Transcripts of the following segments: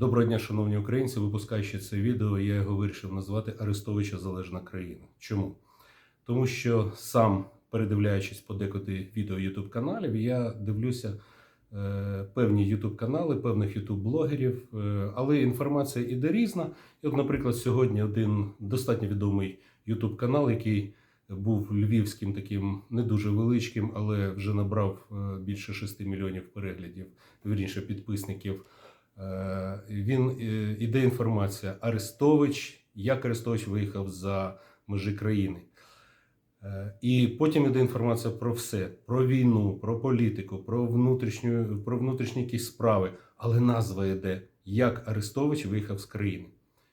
Доброго дня, шановні українці. Випускаючи це відео, я його вирішив назвати Арестовича Залежна країна. Чому? Тому що сам, передивляючись подекуди відео YouTube каналів, я дивлюся е, певні YouTube канали, певних YouTube блогерів, е, але інформація іде різна. І, от, наприклад, сьогодні один достатньо відомий YouTube канал, який був львівським таким не дуже величким, але вже набрав е, більше 6 мільйонів переглядів, вірніше підписників. Е, Він е, іде інформація Арестович, як Арестович виїхав за межі країни. Е, І потім іде інформація про все: про війну, про політику, про внутрішню, про внутрішні якісь справи. Але назва йде як Арестович виїхав з країни.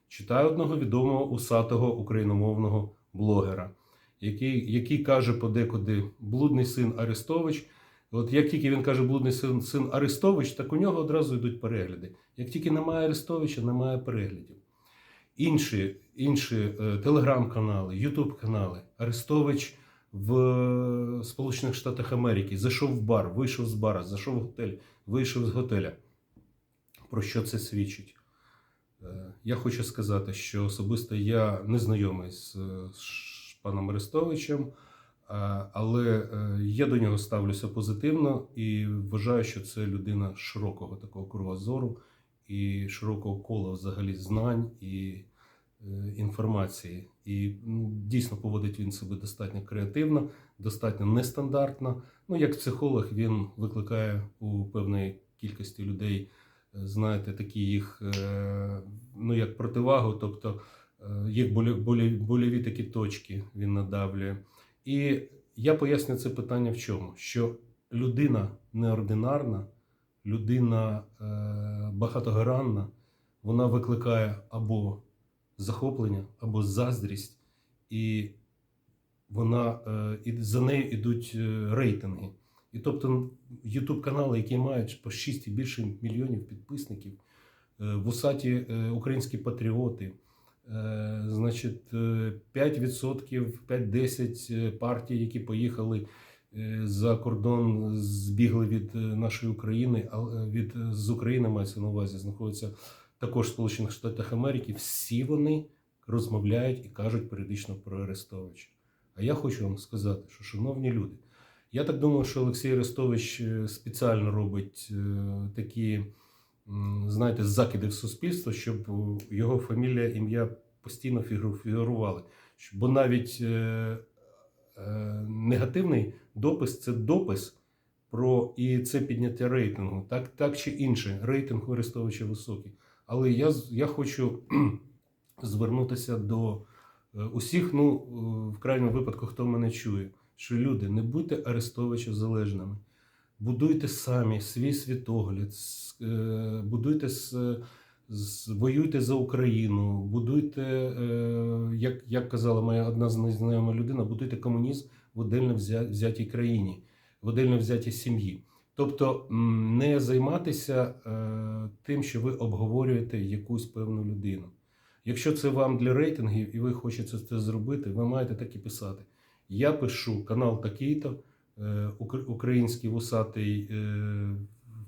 Читаю одного відомого усатого україномовного блогера, який, який каже подекуди блудний син Арестович. От як тільки він каже блудний син, син Арестович, так у нього одразу йдуть перегляди. Як тільки немає Арестовича, немає переглядів. Інші, інші е, телеграм-канали, ютуб-канали. Арестович в е, Сполучених Штатах Америки зайшов в бар, вийшов з бара, зайшов в готель, вийшов з готеля. Про що це свідчить? Е, Я хочу сказати, що особисто я не знайомий з, з паном Арестовичем. А, Але е, я до нього ставлюся позитивно і вважаю, що це людина широкого такого кругозору і широкого кола взагалі знань і е, інформації. І дійсно поводить він себе достатньо креативно, достатньо нестандартно. Ну, як психолог, він викликає у певної кількості людей, е, знаєте, такі їх е, ну, як противагу, тобто е, їх болі, болі, больові такі точки він надавлює. І я поясню це питання в чому? Що людина неординарна, людина е, багатогранна, вона викликає або захоплення, або заздрість, і вона, е, і за нею йдуть е, рейтинги. І тобто YouTube канали, які мають по 6 і більше мільйонів підписників, е, вусаті е, українські патріоти. Е, Значить, е, 5%, 5-10 е, партій, які поїхали е, за кордон, збігли від е, нашої України, е, від е, з України мається на увазі, знаходяться також в Сполучених Штатах Америки. Всі вони розмовляють і кажуть періодично про Арестовича. А я хочу вам сказати, що, шановні люди, я так думаю, що Олексій Арестович е, спеціально робить е, такі знаєте, закиди в суспільство, щоб е, його фамілія, ім'я постійно фігурували. Бо навіть е, е, негативний допис це допис про і це підняття рейтингу, так, так чи інше. Рейтинг у Арестовича високий. Але я, я хочу звернутися до е, усіх, ну, е, в крайньому випадку, хто мене чує, що люди, не будьте Арестовича залежними. Будуйте самі свій світогляд, е, будуйте воюйте за Україну, будуйте, е, як, як казала моя одна з незнайома людина, будуйте комунізм в отдельно взятій країні, в отдельно взятій сім'ї. Тобто не займатися е, тим, що ви обговорюєте якусь певну людину. Якщо це вам для рейтингів і ви хочете це зробити, ви маєте так і писати. Я пишу канал такий-то, український вусатий е,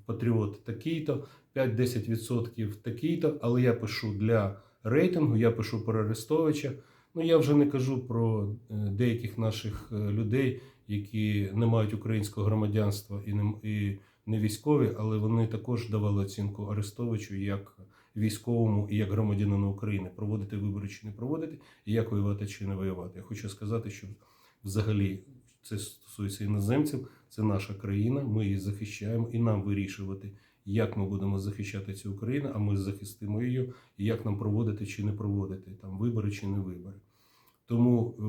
патріот такий-то, 5-10% такий-то, але я пишу для рейтингу, я пишу про Арестовича. Ну я вже не кажу про е, деяких наших е, людей, які не мають українського громадянства і не, і не військові, але вони також давали оцінку Арестовичу як військовому і як громадянину України. Проводити вибори чи не проводити, і як воювати чи не воювати. Я хочу сказати, що взагалі це стосується іноземців, це наша країна, ми її захищаємо, і нам вирішувати, як ми будемо захищати цю Україну, а ми захистимо її, і як нам проводити чи не проводити там вибори чи не вибори. Тому е,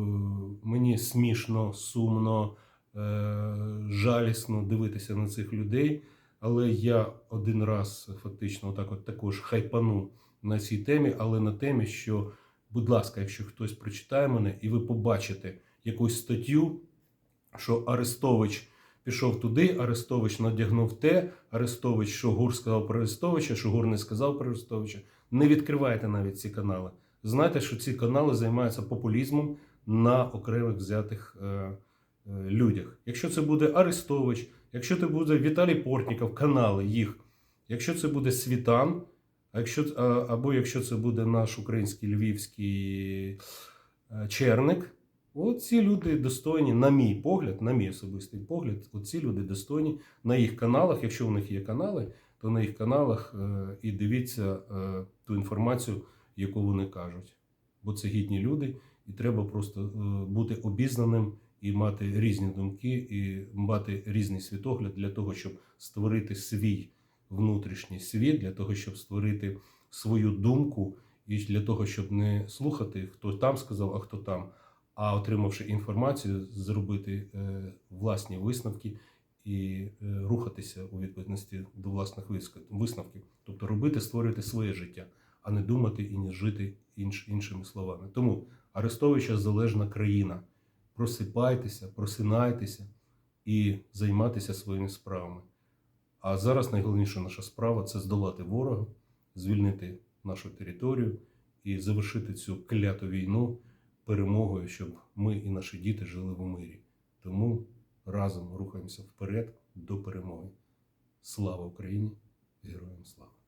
мені смішно, сумно, е, жалісно дивитися на цих людей. Але я один раз фактично отак от також хайпану на цій темі, але на темі, що, будь ласка, якщо хтось прочитає мене і ви побачите якусь статтю, що Арестович пішов туди, Арестович надягнув те, Арестович, що Гур сказав про Арестовича, що Гур не сказав про Арестовича. Не відкривайте навіть ці канали. Знайте, що ці канали займаються популізмом на окремих взятих е, е, людях. Якщо це буде Арестович, якщо це буде Віталій Портніков, канали їх, якщо це буде Світан, якщо, або якщо це буде наш український львівський е, черник, от ці люди достойні, на мій погляд, на мій особистий погляд, от ці люди достойні на їх каналах, якщо у них є канали, то на їх каналах е, і дивіться е, ту інформацію, яку вони кажуть. Бо це гідні люди, і треба просто е, бути обізнаним і мати різні думки, і мати різний світогляд для того, щоб створити свій внутрішній світ, для того, щоб створити свою думку, і для того, щоб не слухати, хто там сказав, а хто там, а отримавши інформацію, зробити е, власні висновки і е, рухатися у відповідності до власних висновків, тобто робити, створити своє життя, а не думати і не жити інш, іншими словами. Тому Арестовича залежна країна. Просипайтеся, просинайтеся і займатися своїми справами. А зараз найголовніша наша справа це здолати ворога, звільнити нашу територію і завершити цю кляту війну перемогою, щоб ми і наші діти жили в мирі. Тому разом рухаємося вперед до перемоги. Слава Україні! Героям слава!